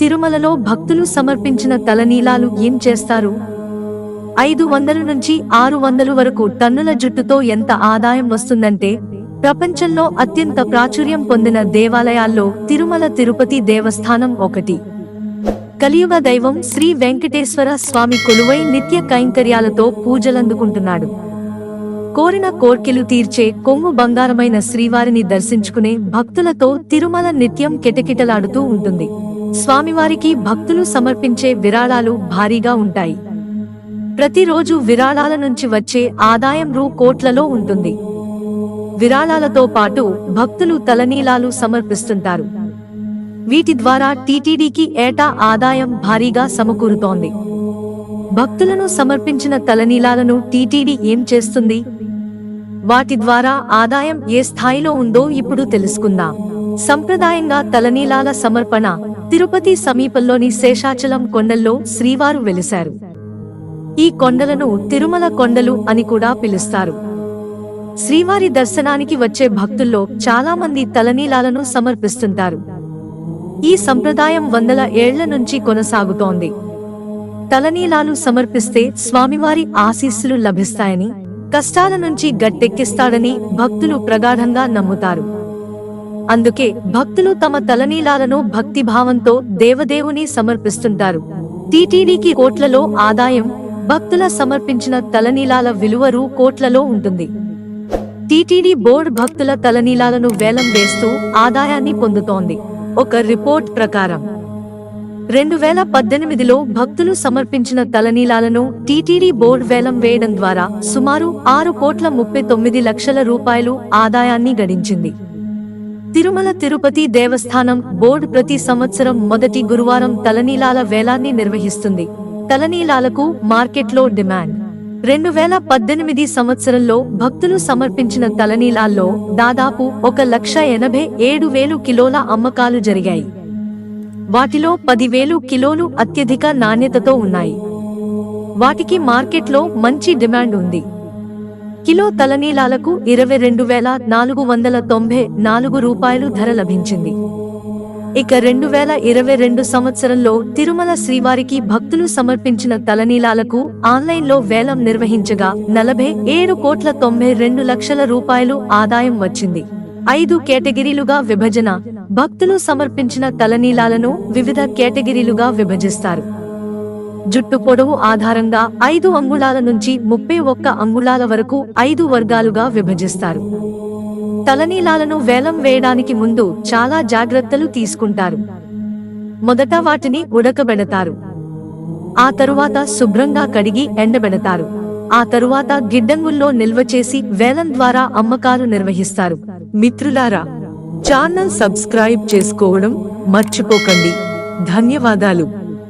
తిరుమలలో భక్తులు సమర్పించిన తలనీలాలు ఏం చేస్తారు? ఐదు వందల నుంచి ఆరు వందలు వరకు టన్నుల జుట్టుతో ఎంత ఆదాయం వస్తుందంటే ప్రపంచంలో అత్యంత ప్రాచుర్యం పొందిన దేవాలయాల్లో తిరుమల తిరుపతి దేవస్థానం ఒకటి. కలియుగ దైవం శ్రీ వెంకటేశ్వర స్వామి కొలువై నిత్య కైంకర్యాలతో పూజలందుకుంటున్నాడు. కోరిన కోర్కెలు తీర్చే కొంగు బంగారమైన శ్రీవారిని దర్శించుకునే భక్తులతో తిరుమల నిత్యం కిటకిటలాడుతూ ఉంటుంది. స్వామివారికి భక్తులు సమర్పించే విరాళాలు భారీగా ఉంటాయి. ప్రతిరోజు విరాళాల నుంచి వచ్చే ఆదాయం రూ కోట్లలో ఉంటుంది. విరాళాలతో పాటు భక్తులు తలనీలాలు సమర్పిస్తుంటారు. వీటి ద్వారా టీటీడీకి ఏటా ఆదాయం భారీగా సమకూరుతోంది. భక్తులను సమర్పించిన తలనీలాలను టీటీడీ ఏం చేస్తుంది? వాటి ద్వారా ఆదాయం ఏ స్థాయిలో ఉందో ఇప్పుడు తెలుసుకుందాం. సంప్రదాయంగా తలనీలాల సమర్పణ తిరుపతి సమీపంలోని శేషాచలం కొండల్లో శ్రీవారు వెలిశారు. ఈ కొండలను తిరుమల కొండలు అని కూడా పిలుస్తారు. శ్రీవారి దర్శనానికి వచ్చే భక్తుల్లో చాలా మంది తలనీలాలను సమర్పిస్తుంటారు. ఈ సంప్రదాయం వందల ఏళ్ళ నుంచి కొనసాగుతోంది. తలనీలాలు సమర్పిస్తే స్వామివారి ఆశీస్సులు లభిస్తాయని కష్టాల నుంచి గట్టెక్కిస్తాడని భక్తులు ప్రగాఢంగా నమ్ముతారు. అందుకే భక్తులు తమ తలనీలాలను భక్తిభావంతో దేవదేవుని సమర్పిస్తుంటారు. టీటీడీకి కోట్లలో ఆదాయం భక్తుల సమర్పించిన తలనీలాల విలువ రూ కోట్లలో ఉంటుంది. టీటీడీ బోర్డు భక్తుల తలనీలాలను వేలం వేస్తూ ఆదాయాన్ని పొందుతోంది. ఒక రిపోర్ట్ ప్రకారం రెండు వేల పద్దెనిమిదిలో భక్తులు సమర్పించిన తలనీలాలను టీటీడీ బోర్డు వేలం వేయడం ద్వారా సుమారు ఆరు కోట్ల ముప్పై తొమ్మిది లక్షల రూపాయలు ఆదాయాన్ని గడించింది. తిరుమల తిరుపతి దేవస్థానం బోర్డు ప్రతి సంవత్సరం మొదటి గురువారం తలనీలాల వేలాన్ని నిర్వహిస్తుంది. తలనీలాలకు మార్కెట్లో డిమాండ్. రెండు వేల పద్దెనిమిది సంవత్సరంలో భక్తులు సమర్పించిన తలనీలాల్లో దాదాపు ఒక లక్ష ఎనభై ఏడు వేలు కిలోల అమ్మకాలు జరిగాయి. వాటిలో పదివేలు కిలోలు అత్యధిక నాణ్యతతో ఉన్నాయి. వాటికి మార్కెట్లో మంచి డిమాండ్ ఉంది. కిలో తలనీలాలకు ఇరవై రెండు వేల నాలుగు వందల తొంభై నాలుగు రూపాయలు ధర లభించింది. ఇక రెండు వేల ఇరవై రెండు సంవత్సరంలో తిరుమల శ్రీవారికి భక్తులు సమర్పించిన తలనీలాలకు ఆన్లైన్లో వేలం నిర్వహించగా నలభై ఏడు కోట్ల తొంభై రెండు లక్షల రూపాయలు ఆదాయం వచ్చింది. ఐదు కేటగిరీలుగా విభజన. భక్తులు సమర్పించిన తలనీలాలను వివిధ కేటగిరీలుగా విభజిస్తారు. జుట్టు పొడవు ఆధారంగా ఐదు అంగుళాల నుంచి ముప్పై ఒక్క అంగుళాల వరకు ఐదు వర్గాలుగా విభజిస్తారు. తలనీలాలను వేలం వేయడానికి ముందు చాలా జాగ్రత్తలు తీసుకుంటారు. మొదట వాటిని ఉడకబెడతారు. ఆ తరువాత శుభ్రంగా కడిగి ఎండబెడతారు. ఆ తరువాత గిడ్డంగుల్లో నిల్వ చేసి వేలం ద్వారా అమ్మకాలు నిర్వహిస్తారు. మిత్రులారా ఛానల్ సబ్స్క్రైబ్ చేసుకోవడం మర్చిపోకండి. ధన్యవాదాలు.